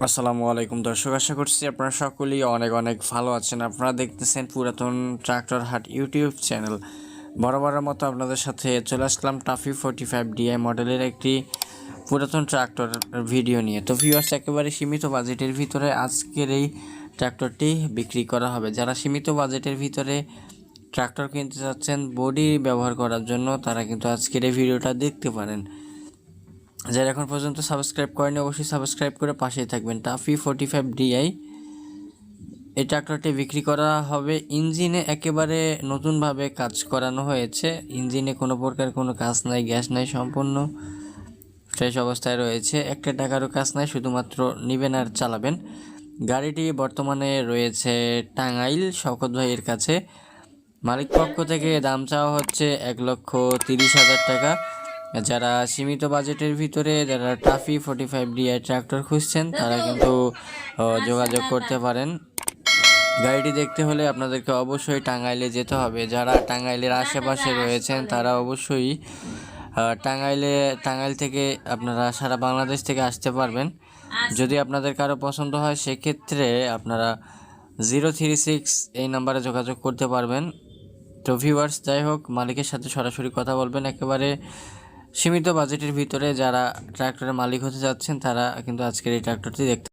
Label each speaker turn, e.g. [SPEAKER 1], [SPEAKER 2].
[SPEAKER 1] আসসালামু আলাইকুম দর্শক, আশা করছি আপনারা সকলেই অনেক অনেক ভালো আছেন। আপনারা দেখতেছেন পুরাতন ট্রাক্টর হাট ইউটিউব চ্যানেল। বরাবরের মতো আপনাদের সাথে চলে আসলাম টাফি ফোর্টি ফাইভ ডিআই মডেলের একটি পুরাতন ট্রাক্টর ভিডিও নিয়ে। তো ভিউয়ার্স একেবারে সীমিত বাজেটের ভিতরে আজকের এই ট্রাক্টরটি বিক্রি করা হবে। যারা সীমিত বাজেটের ভিতরে ট্রাক্টর কিনতে চাচ্ছেন, বডি ব্যবহার করার জন্য তারা কিন্তু আজকের এই ভিডিওটা দেখতে পারেন। যারা এখন পর্যন্ত সাবস্ক্রাইব করেনি অবশ্যই সাবস্ক্রাইব করে পাশেই থাকবেন। টাফি ফোর্টি ফাইভ ডিআই এই ট্রাক্টরটি বিক্রি করা হবে। ইঞ্জিনে একেবারে নতুনভাবে কাজ করানো হয়েছে। ইঞ্জিনে কোনো প্রকার কোনো কাজ নাই, গ্যাস নাই, সম্পূর্ণ ফ্রেশ অবস্থায় রয়েছে। একটা টাকারও কাজ নাই, শুধুমাত্র নিবেন আর চালাবেন। গাড়িটি বর্তমানে রয়েছে টাঙ্গাইল শকত ভাইয়ের কাছে। মালিক পক্ষ থেকে দাম চাওয়া হচ্ছে এক লক্ষ তিরিশ হাজার টাকা। যারা সীমিত বাজেটের ভিতরে, যারা TAFE forty five DI tractor খুঁজছেন, তারা কিন্তু যোগাযোগ করতে পারেন। গাড়িটি দেখতে হলে আপনাদেরকে অবশ্যই টাঙ্গাইলে যেতে হবে। যারা টাঙ্গাইলের আশেপাশে রয়েছেন, তারা অবশ্যই টাঙ্গাইলে, টাঙ্গাইল থেকে আপনারা সারা বাংলাদেশ থেকে আসতে পারবেন। যদি আপনাদের কারও পছন্দ হয়, সেক্ষেত্রে আপনারা জিরো থ্রি সিক্স এই নাম্বারে যোগাযোগ করতে পারবেন। তো ভিউয়ার্স যাই হোক, মালিকের সাথে সরাসরি কথা বলবেন। একেবারে সীমিত বাজেটের ভিতরে যারা ট্রাক্টরের মালিক হতে যাচ্ছেন তারা কিন্তু আজকের এই ট্রাক্টরটি দেখতে